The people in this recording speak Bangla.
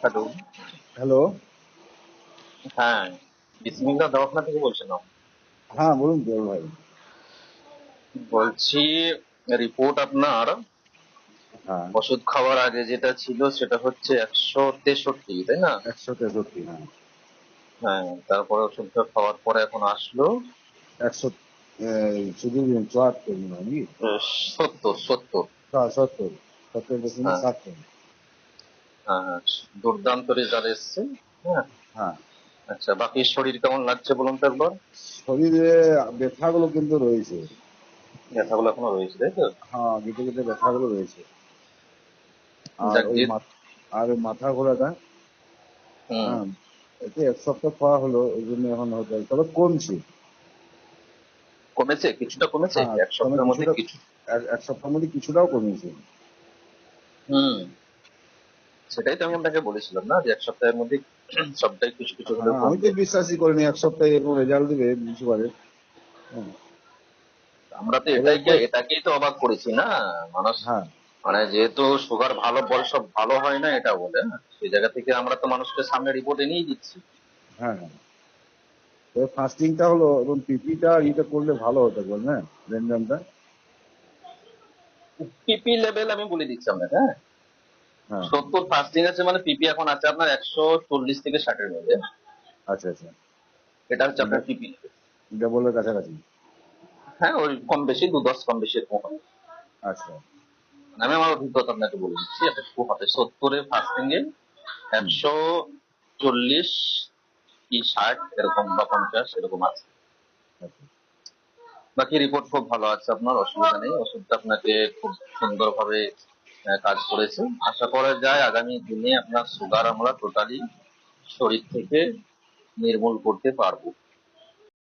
হ্যালো। হ্যালো। হ্যাঁ বিসমিল্লা দওয়াখানা থেকে বলছিলাম হ্যাঁ বলুন দেওয়াল ভাই। বলছি রিপোর্ট আপনার। হ্যাঁ। ওষুধ খাওয়ার আগে যেটা ছিল সেটা হচ্ছে একশো তেষট্টি তাই না? একশো তেষট্টি হ্যাঁ। হ্যাঁ তারপরে ওষুধটা খাওয়ার পরে এখন আসলো। একশো শুধু চুয়াত্তর সত্তর সত্তর। হ্যাঁ, সত্তর। সত্তর দশমিক হ্যাঁ। সাতশো হ্যাঁ দুর্দান্ত রেজাল্ট এসছে হ্যাঁ। হ্যাঁ। আচ্ছা বাকি শরীর কেমন লাগছে বলুন তো একবার? শরীরে ব্যথাগুলো কিন্তু রয়েছে। ব্যথাগুলো এখনও রয়েছে তাই তো? হ্যাঁ গেটে গেটে ব্যথাগুলো রয়েছে। আর ওই আর ওই মাথা ঘোরাটা হ্যাঁ এতে এক সপ্তাহ খাওয়া হলো ওই জন্য এখন হতে তবে কমছে। কমেছে? কিছুটা কমেছে? হ্যাঁ, এক সপ্তাহের মধ্যে কিছু এক সপ্তাহের মধ্যে কিছুটাও কমেছে। হুম। সেটাই তো আমি আপনাকে বলেছিলাম না যে এক সপ্তাহের মধ্যে সবটাই কিছু কিছু হলে হ্যাঁ, আমি তো বিশ্বাসই করিনি এক সপ্তাহে এরকম রেজাল্ট দিবে বুঝতে পারে হ্যাঁ, আমরা তো এটাই এটাকেই তো অবাক করেছি না মানুষ হ্যাঁ। মানে যেহেতু সুগার ভালো বল সব ভালো হয় না এটা বলে সেই জায়গা থেকে আমরা তো মানুষকে সামনে রিপোর্ট এনেই দিচ্ছি। হ্যাঁ ফাস্টিংটা হলো এবং পিপিটা ইটা করলে ভালো হতো বল না রেনজামটা পিপি লেভেল আমি বলে দিচ্ছি আপনাকে হ্যাঁ। সত্তর ফাস্টিং আছে মানে পিপি এখন আছে আপনার একশো চল্লিশ থেকে ষাটের মধ্যে। আচ্ছা আচ্ছা। এটা হচ্ছে আপনার পিপি ডবলের কাছাকাছি? হ্যাঁ ওই কম বেশি দু দশ কম বেশি এরকম হবে। আচ্ছা। আমি আমার অভিজ্ঞতা আপনাকে বলে দিচ্ছি এটা একটু হবে। সত্তরের ফাস্টিং এ একশো চল্লিশ কি ষাট এরকম বা পঞ্চাশ এরকম আছে। আচ্ছা। বাকি রিপোর্ট খুব ভালো আছে আপনার অসুবিধা নেই। ওষুধটা আপনাকে খুব সুন্দরভাবে আহ, কাজ করেছে আশা করা যায় আগামী দিনে আপনার সুগার আমরা টোটালি শরীর থেকে নির্মূল করতে পারব।